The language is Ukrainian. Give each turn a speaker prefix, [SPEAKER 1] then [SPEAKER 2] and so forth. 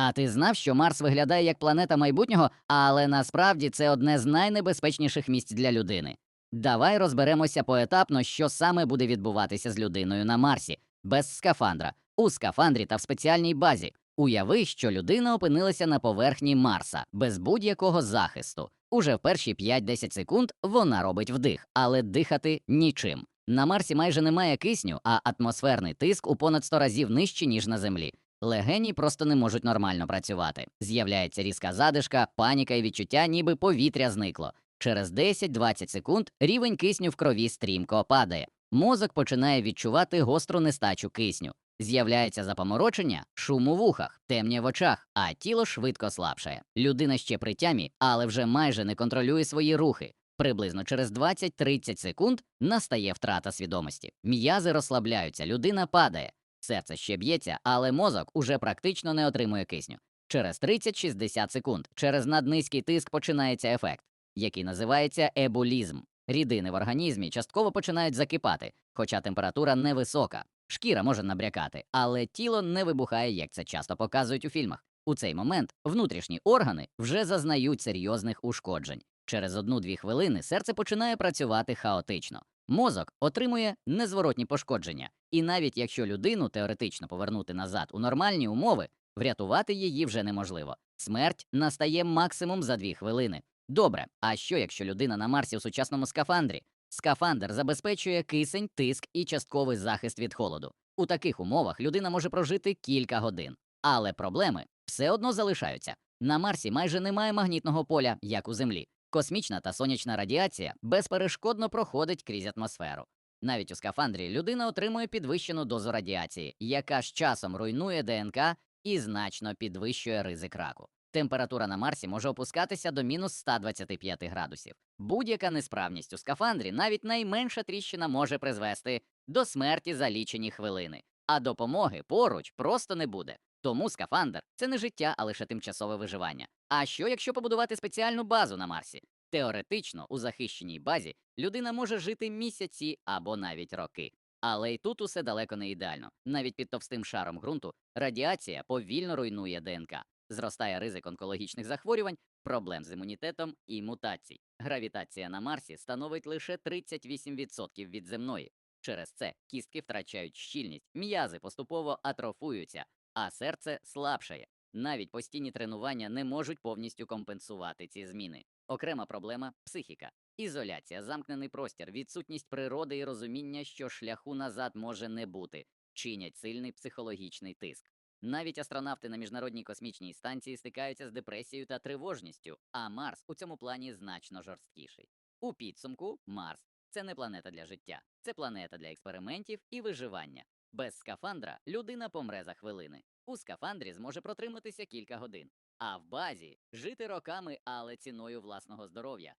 [SPEAKER 1] А ти знав, що Марс виглядає як планета майбутнього, але насправді це одне з найнебезпечніших місць для людини. Давай розберемося поетапно, що саме буде відбуватися з людиною на Марсі, без скафандра, у скафандрі та в спеціальній базі. Уяви, що людина опинилася на поверхні Марса без будь-якого захисту. Уже в перші 5-10 секунд вона робить вдих, але дихати нічим. На Марсі майже немає кисню, а атмосферний тиск у понад 100 разів нижчий, ніж на Землі. Легені просто не можуть нормально працювати. З'являється різка задишка, паніка і відчуття, ніби повітря зникло. Через 10-20 секунд рівень кисню в крові стрімко падає. Мозок починає відчувати гостру нестачу кисню. З'являється запоморочення, шум у вухах, темні в очах, а тіло швидко слабшає. Людина ще при тямі, але вже майже не контролює свої рухи. Приблизно через 20-30 секунд настає втрата свідомості. М'язи розслабляються, людина падає. Серце ще б'ється, але мозок уже практично не отримує кисню. Через 30-60 секунд через наднизький тиск починається ефект, який називається еболізм. Рідини в організмі частково починають закипати, хоча температура невисока. Шкіра може набрякати, але тіло не вибухає, як це часто показують у фільмах. У цей момент внутрішні органи вже зазнають серйозних ушкоджень. Через одну-дві хвилини серце починає працювати хаотично. Мозок отримує незворотні пошкодження, і навіть якщо людину теоретично повернути назад у нормальні умови, врятувати її вже неможливо. Смерть настає максимум за дві хвилини. Добре, а що якщо людина на Марсі у сучасному скафандрі? Скафандр забезпечує кисень, тиск і частковий захист від холоду. У таких умовах людина може прожити кілька годин. Але проблеми все одно залишаються. На Марсі майже немає магнітного поля, як у Землі. Космічна та сонячна радіація безперешкодно проходить крізь атмосферу. Навіть у скафандрі людина отримує підвищену дозу радіації, яка з часом руйнує ДНК і значно підвищує ризик раку. Температура на Марсі може опускатися до мінус 125 градусів. Будь-яка несправність у скафандрі, навіть найменша тріщина може призвести до смерті за лічені хвилини, а допомоги поруч просто не буде. Тому скафандр це не життя, а лише тимчасове виживання. А що якщо побудувати спеціальну базу на Марсі? Теоретично, у захищеній базі людина може жити місяці або навіть роки. Але й тут усе далеко не ідеально. Навіть під товстим шаром ґрунту радіація повільно руйнує ДНК. Зростає ризик онкологічних захворювань, проблем з імунітетом і мутацій. Гравітація на Марсі становить лише 38% від земної. Через це кістки втрачають щільність, м'язи поступово атрофуються, а серце слабшає. Навіть постійні тренування не можуть повністю компенсувати ці зміни. Окрема проблема психіка. Ізоляція, замкнений простір, відсутність природи і розуміння, що шляху назад може не бути, чинять сильний психологічний тиск. Навіть астронавти на міжнародній космічній станції стикаються з депресією та тривожністю, а Марс у цьому плані значно жорсткіший. У підсумку Марс це не планета для життя, це планета для експериментів і виживання. Без скафандра людина помре за хвилини. У скафандрі зможе протриматися кілька годин, а в базі жити роками, але ціною власного здоров'я.